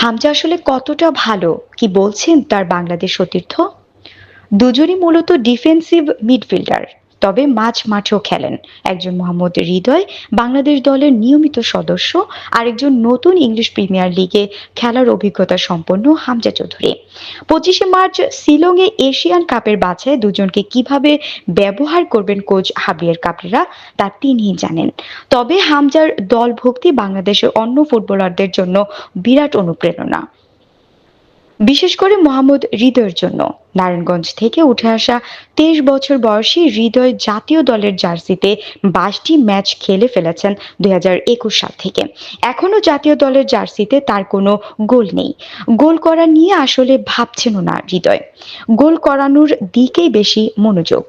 হামজা আসলে কতটা ভালো কি বলছেন তার বাংলাদেশ সতীর্থ? দুজনই মূলত ডিফেন্সিভ মিডফিল্ডার তবে মাঝ মাঠেও খেলেন। একজন মোহাম্মদ হৃদয়, বাংলাদেশ দলের নিয়মিত সদস্য, আরেকজন নতুন ইংলিশ প্রিমিয়ার লিগে খেলার অভিজ্ঞতা সম্পন্ন হামজা চৌধুরী। পঁচিশে মার্চ শিলংয়ে এশিয়ান কাপের বাছায় দুজনকে কীভাবে ব্যবহার করবেন কোচ হাবিয়ার কাবরেরা তা তিনিই জানেন। তবে হামজার দল ভক্তি বাংলাদেশের অন্য ফুটবলারদের জন্য বিরাট অনুপ্রেরণা। বিশেষ করে মোহাম্মদ হৃদয়ের জন্য। নারায়ণগঞ্জ থেকে উঠে আসা তেইশ বছর বয়সী হৃদয় জাতীয় দলের জার্সিতে বাইশটি ম্যাচ খেলে ফেলেছেন দুই হাজার একুশ সাল থেকে। এখনও জাতীয় দলের জার্সিতে তার কোনো গোল নেই। গোল করা নিয়ে আসলে ভাবছেনও না হৃদয়। গোল করানোর দিকেই বেশি মনোযোগ।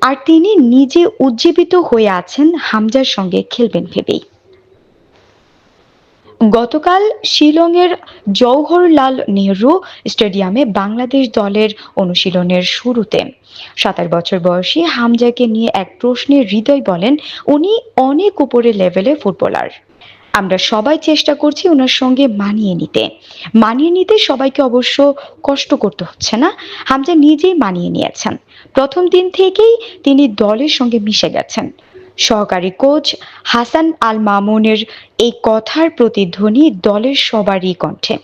আর তিনি নিজে উজ্জীবিত হয়ে আছেন হামজার সঙ্গে খেলবেন ভেবেই। গতকাল শিলংয়ের জওহরলাল নেহরু স্টেডিয়ামে বাংলাদেশ দলের অনুশীলনের শুরুতে। সাতাশ বছর বয়সী হামজাকে নিয়ে এক প্রশ্নে হৃদয় বলেন, উনি অনেক উপরে লেভেলে ফুটবলার আমরা সবাই চেষ্টা করছি ওনার সঙ্গে মানিয়ে নিতে। মানিয়ে নিতে সবাইকে অবশ্য কষ্ট করতে হচ্ছে না। হামজা নিজেই মানিয়ে নিয়েছেন। প্রথম দিন থেকেই তিনি দলের সঙ্গে মিশে গেছেন। সহকারী কোচ হাসান আল মামুনের এই কথার প্রতিধ্বনি দলের সবারই কণ্ঠে।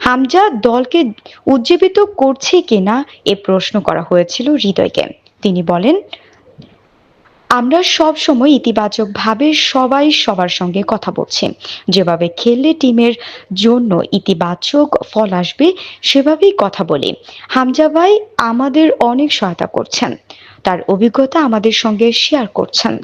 হামজা দলকে উজ্জীবিত করছে কিনা এ প্রশ্ন করা হয়েছিল হৃদয়কে। তিনি বলেন, আমরা সব সময় ইতিবাচকভাবে সবাই সবার সঙ্গে কথা বলছি। যেভাবে খেললে টিমের জন্য ইতিবাচক ফল আসবে, সেভাবেই কথা বলি। হামজা ভাই আমাদের অনেক সহায়তা করছেন। তার অভিজ্ঞতা আমাদের সঙ্গে শেয়ার করছেন।